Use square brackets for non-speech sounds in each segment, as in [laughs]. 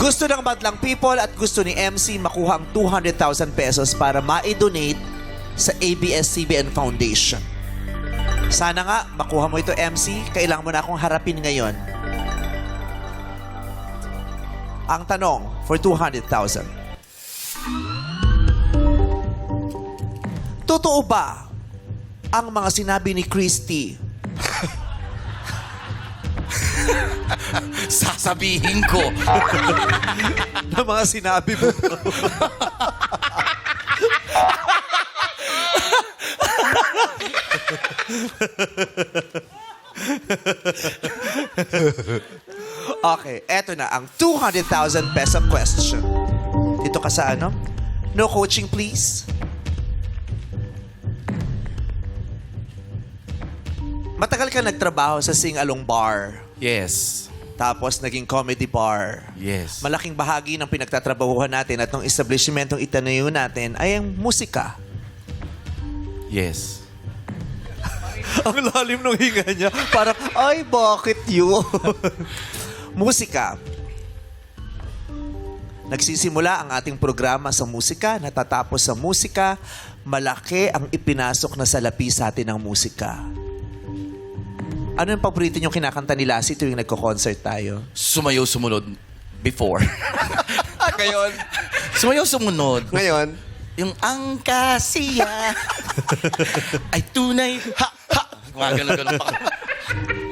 Gusto ng Madlang People at gusto ni MC makuha ang 200,000 pesos para ma-donate sa ABS-CBN Foundation. Sana nga, makuha mo ito, MC. Kailangan mo na akong harapin ngayon. Ang tanong for 200,000. Totoo ba ang mga sinabi ni Christy [laughs] Sasabihin ko. [laughs] na mga sinabi mo? [laughs] okay, eto na ang 200,000 peso question. Dito ka sa ano? No coaching, please. Matagal ka nagtrabaho sa Sing-Along Bar. Yes. Tapos naging comedy bar. Yes. Malaking bahagi ng pinagtatrabahuhan natin at ng establishmentong itanayo natin ay ang musika. Yes. [laughs] ang lalim ng hinga niya. Parang, ay, bakit yun? [laughs] musika. Nagsisimula ang ating programa sa musika, natatapos sa musika, malaki ang ipinasok na salapi sa atin ng musika. Ano yung paborito niyong kinakanta ni Lassie tuwing nagko-concert tayo? Sumayaw sumunod before. [laughs] Ah, ngayon? Sumayaw sumunod. Ngayon? Yung ang kasiya [laughs] ay tunay. Ha! Ha! Mga ganun-ganun pa.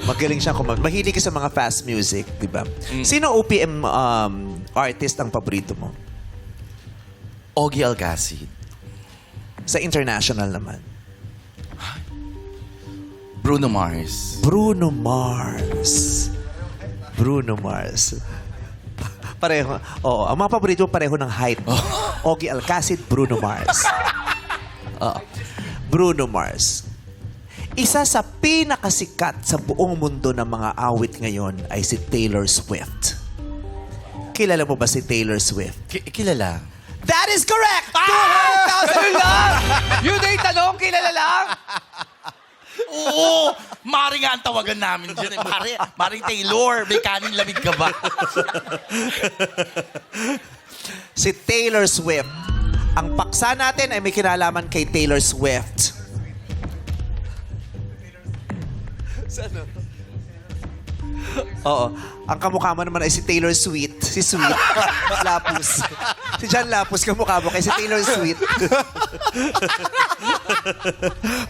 Magaling siya kumag. Mahilig ka sa mga fast music, di ba? Sino OPM um, artist ang paborito mo? Ogie Alcacid. Sa international naman. Bruno Mars. Bruno Mars. Bruno Mars. Pareho. Oo, ang mga paborito mo pareho ng height. Ogie Alcacid, Bruno Mars. Oo. Bruno Mars. Isa sa pinakasikat sa buong mundo ng mga awit ngayon ay si Taylor Swift. Kilala mo ba si Taylor Swift? Ki- kilala. That is correct! Ah! 200,000 lang! [laughs] Yun na yung tanong, kilala lang. Oo! Mari nga ang tawagan namin dyan. Eh. Mari, Maring Taylor, may kaning lamig ka ba? [laughs] si Taylor Swift. Ang paksa natin ay may kinalaman kay Taylor Swift. Oo. Ang kamukha mo naman ay si Taylor Sweet. Si Sweet. Lapus. Si John Lapus, kamukha mo kay si Taylor Sweet.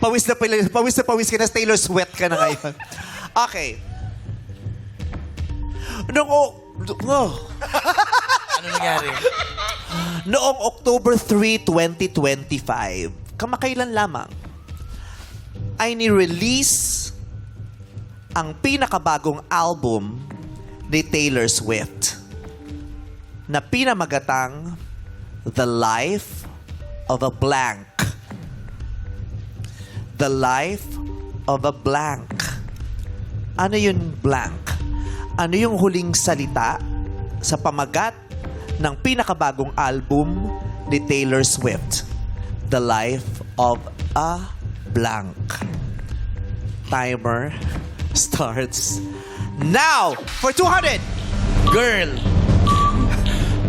pawis na pawis, pawis na pawis ka na, Taylor Sweat ka na ngayon. Okay. Nung, oh, oh, Ano nangyari? Noong October 3, 2025, kamakailan lamang, ay ni-release ang pinakabagong album ni Taylor Swift na pinamagatang The Life of a Blank. The Life of a Blank. Ano yun blank? Ano yung huling salita sa pamagat ng pinakabagong album ni Taylor Swift? The Life of a Blank. Timer starts now for 200! Girl!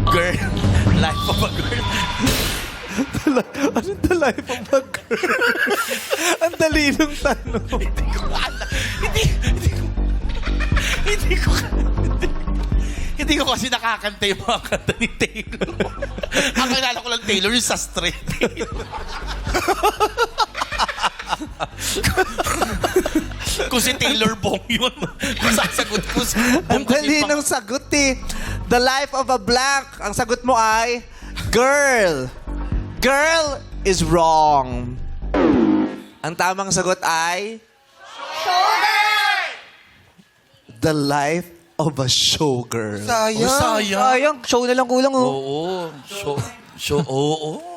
Girl! [laughs] Life of a girl. Ano [laughs] the life of a girl? [laughs] Ang dali ng tanong. Hindi ko alam. Hindi, hindi ko, hindi ko, hindi, hindi ko kasi nakakanta yung mga kanta ni Taylor. Ang kilala ko lang Taylor yung sa straight. Kung si Taylor Bong yun, kung sasagot ko si Ang dali ng sagot eh. The life of a blank. Ang sagot mo ay, girl. Girl is wrong. Ang tamang sagot ay, The life of a showgirl. Sayang. Oh, sayang. Sayang. Show na lang kulang, oh. Oo. Show, show, oo.